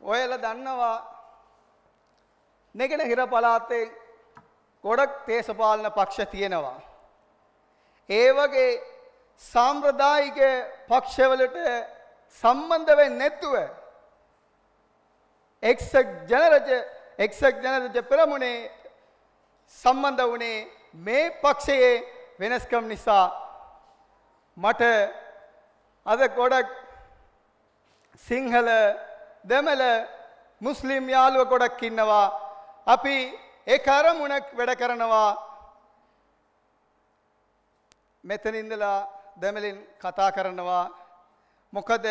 ඔයලා දන්නවා නෙගෙන හිර පලාතේ ගොඩක් දේශපාලන පක්ෂ තියෙනවා. ඒ වගේ සාම්ප්‍රදායික පක්ෂවලට සම්බන්ධ වෙන්නේ නැතුව එක්සත් ජනරජ එක්සත් ජනරජ පෙරමුණේ සම්බන්ධ වුණේ මේ පක්ෂයේ වෙනස්කම් නිසා මට අද ගොඩක් සිංහල දෙමළ මුස්ලිම් යාළුව ගොඩක් ඉන්නවා අපි ඒ අරමුණක් වැඩ කරනවා මෙතනින්දලා දෙමලින් කතා කරනවා මොකද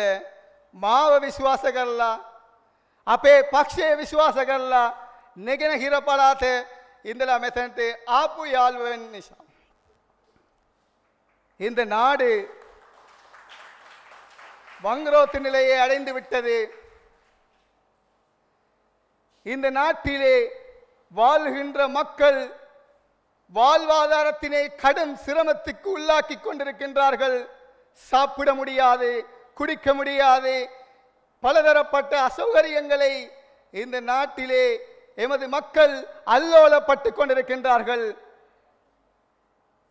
මාව විශ්වාස කරලා අපේ පක්ෂයේ විශ්වාස කරලා නෙගෙන හිරපලාත ඉඳලා මෙතැන්ට ආපු යාළුවෙන් නිසා. இந்த நாடு வங்குரோத்து நிலையை அடைந்து விட்டது இந்த நாட்டிலே வாழ்கின்ற மக்கள் வாழ்வாதாரத்தினை கடும் சிரமத்துக்கு உள்ளாக்கி கொண்டிருக்கின்றார்கள். சாப்பிட முடியாது குடிக்க முடியாது. பலதரப்பட்ட அசௌகரியங்களை இந்த நாட்டிலே எமது மக்கள் அல்லோலப்பட்டு கொண்டிருக்கின்றார்கள்.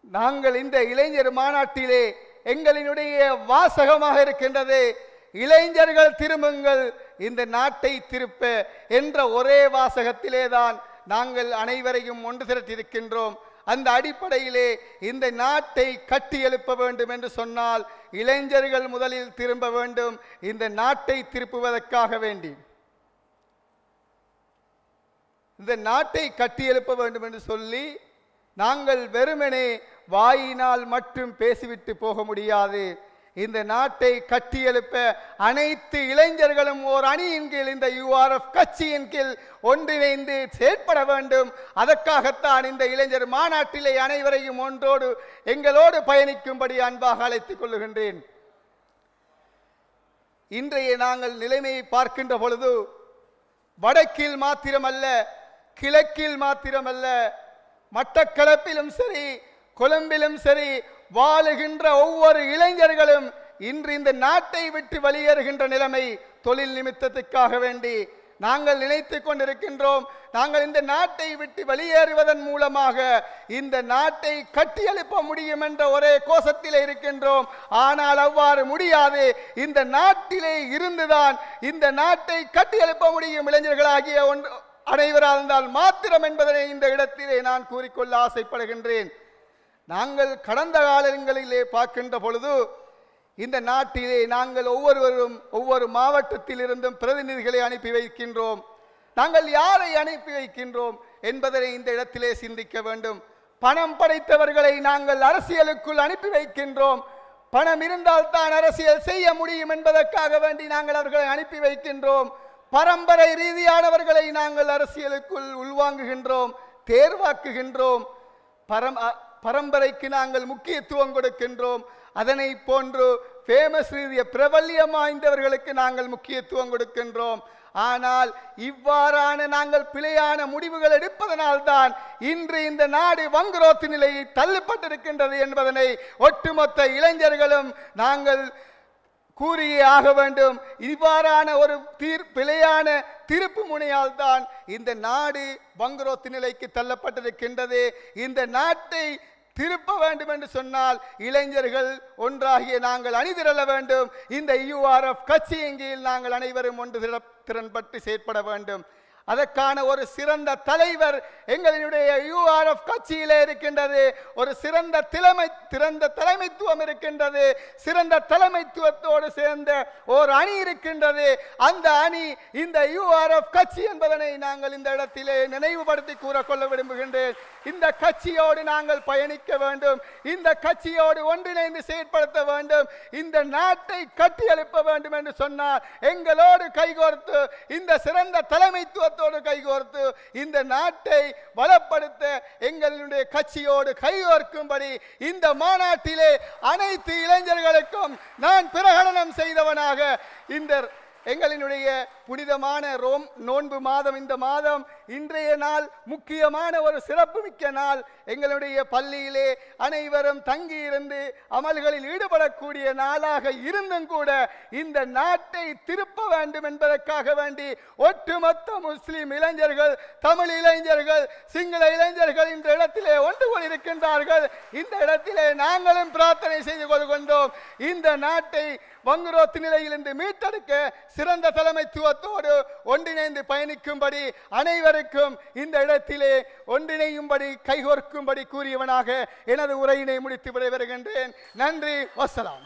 நாங்கள் இந்த இளைஞர் மாநாட்டிலே எங்களினுடைய வாசகமாக இருக்கின்றது. இளைஞர்கள் திரும்புங்கள் இந்த நாட்டை திருப்ப என்ற ஒரே வாசகத்திலே தான் நாங்கள் அனைவரையும் ஒன்று திரட்டியிருக்கின்றோம். அந்த அடிப்படையிலே இந்த நாட்டை கட்டி எழுப்ப வேண்டும் என்று சொன்னால் இளைஞர்கள் முதலில் திரும்ப வேண்டும். இந்த நாட்டை திருப்புவதற்காக வேண்டி. இந்த நாட்டை கட்டி எழுப்ப வேண்டும் என்று சொல்லி நாங்கள் வெறுமனே வாயினால் மட்டும் பேசிவிட்டு போக முடியாது. இந்த நாட்டை கட்டியெழுப்ப அனைத்து இளைஞர்களும் ஓர் அணியின் கீழ் இந்த யூஆர்எஃப் கட்சியின் கீழ் ஒன்றிணைந்து செயற்பட வேண்டும். அதற்காகத்தான் இந்த இளைஞர் மாநாட்டிலே அனைவரையும் ஒன்றோடு எங்களோடு பயணிக்கும்படி அன்பாக அழைத்துக் கொள்ளுகின்றேன். இன்றைய நாங்கள் நிலைமையை பார்க்கின்ற பொழுது வடக்கில் மாத்திரமல்ல கிழக்கில் மாத்திரமல்ல மட்டக்களப்பிலும் சரி கொழும்பிலும் சரி வாழுகின்ற ஒவ்வொரு இளைஞர்களும் இன்று இந்த நாட்டை விட்டு வெளியேறுகின்ற நிலைமை தொழில் நிமித்தத்துக்காக வேண்டி நாங்கள் நினைத்து கொண்டிருக்கின்றோம். நாங்கள் இந்த நாட்டை விட்டு வெளியேறுவதன் மூலமாக இந்த நாட்டை கட்டியெழுப்ப முடியும் என்ற ஒரே கோஷத்திலே இருக்கின்றோம். ஆனால் அவ்வாறு முடியாது. இந்த நாட்டிலே இருந்துதான் இந்த நாட்டை கட்டியெழுப்ப முடியும் இளைஞர்களாகிய ஒன்று அனைவராக இருந்தால் மாத்திரம் என்பதனை இந்த இடத்திலே நான் கூறிக்கொள்ள ஆசைப்படுகின்றேன். நாங்கள் கடந்த காலங்களிலே பார்க்கின்ற பொழுது இந்த நாட்டிலே நாங்கள் ஒவ்வொருவரும் ஒவ்வொரு மாவட்டத்திலிருந்தும் பிரதிநிதிகளை அனுப்பி வைக்கின்றோம். நாங்கள் யாரை அனுப்பி வைக்கின்றோம் என்பதனை இந்த இடத்திலே சிந்திக்க வேண்டும். பணம் படைத்தவர்களை நாங்கள் அரசியலுக்குள் அனுப்பி வைக்கின்றோம். பணம் இருந்தால் தான் அரசியல் செய்ய முடியும் என்பதற்காக வேண்டி நாங்கள் அவர்களை அனுப்பி வைக்கின்றோம். பரம்பரை ரீதியானவர்களை நாங்கள் அரசியலுக்குள் உள்வாங்குகின்றோம் தேர்வாக்குகின்றோம். பரம் பரம்பரைக்கு நாங்கள் முக்கியத்துவம் கொடுக்கின்றோம். அதனை போன்று ஃபேமஸ் ரீதிய பிரபல்யம் வாய்ந்தவர்களுக்கு நாங்கள் முக்கியத்துவம் கொடுக்கின்றோம். ஆனால் இவ்வாறான நாங்கள் பிழையான முடிவுகள் எடுப்பதனால்தான் இன்று இந்த நாடு வங்குரோத்து நிலையை தள்ளப்பட்டிருக்கின்றது என்பதனை ஒட்டுமொத்த இளைஞர்களும் நாங்கள் கூறியே ஆக வேண்டும். இவ்வாறான ஒரு தீர் பிழையான திருப்பு முனையால் தான் இந்த நாடு வங்குரோத்து நிலைக்கு தள்ளப்பட்டிருக்கின்றது. இந்த நாட்டை திருப்ப வேண்டும் என்று சொன்னால் இளைஞர்கள் ஒன்றாகிய நாங்கள் அணிதிரள வேண்டும். இந்த யூஆர்எஃப் கட்சியின் கீழ் நாங்கள் அனைவரும் ஒன்று திர- திறன்பட்டு செயற்பட வேண்டும். அதற்கான ஒரு சிறந்த தலைவர் எங்களினுடைய யூஆர்எஃப் கட்சியிலே இருக்கின்றது. ஒரு சிறந்த தலைமை சிறந்த தலைமைத்துவம் இருக்கின்றது. சிறந்த தலைமைத்துவத்தோடு சேர்ந்த ஒரு அணி இருக்கின்றது. அந்த அணி இந்த யூஆர்எஃப் கட்சி என்பதனை நாங்கள் இந்த இடத்திலே நினைவுபடுத்தி கூறக்கொள்ள விரும்புகின்றேன். இந்த கட்சியோடு நாங்கள் பயணிக்க வேண்டும். இந்த கட்சியோடு ஒன்றிணைந்து செயற்படுத்த வேண்டும். இந்த நாட்டை கட்டியெழுப்ப வேண்டும் என்று சொன்னார் எங்களோடு கைகோர்த்து இந்த சிறந்த தலைமைத்துவத்தோடு கைகோர்த்து இந்த நாட்டை பலப்படுத்த எங்களுடைய கட்சியோடு கைகோர்க்கும்படி இந்த மாநாட்டிலே அனைத்து இளைஞர்களுக்கும் நான் பிரகடனம் செய்தவனாக இந்த எங்களினுடைய புனிதமான ரோம் நோன்பு மாதம் இந்த மாதம் இன்றைய நாள் முக்கியமான ஒரு சிறப்புமிக்க நாள். எங்களுடைய பள்ளியிலே அனைவரும் தங்கியிருந்து அமல்களில் ஈடுபடக்கூடிய நாளாக இருந்தும் கூட இந்த நாட்டை திருப்ப வேண்டும் என்பதற்காக வேண்டி ஒட்டுமொத்த முஸ்லிம் இளைஞர்கள் தமிழ் இளைஞர்கள் சிங்கள இளைஞர்கள் இந்த இடத்திலே ஒன்று இருக்கின்றார்கள். இந்த இடத்திலே நாங்களும் பிரார்த்தனை செய்து கொள்கின்றோம். இந்த நாட்டை வங்குரோத்து நிலையிலிருந்து மீட்டெடுக்க சிறந்த தலைமைத்துவத்தோடு ஒன்றிணைந்து பயணிக்கும்படி அனைவருக்கும் இந்த இடத்திலே ஒன்றிணையும்படி கைகோர்க்கும்படி கூறியவனாக எனது உரையினை முடித்து விடைபெறுகின்றேன். நன்றி வசலாம்.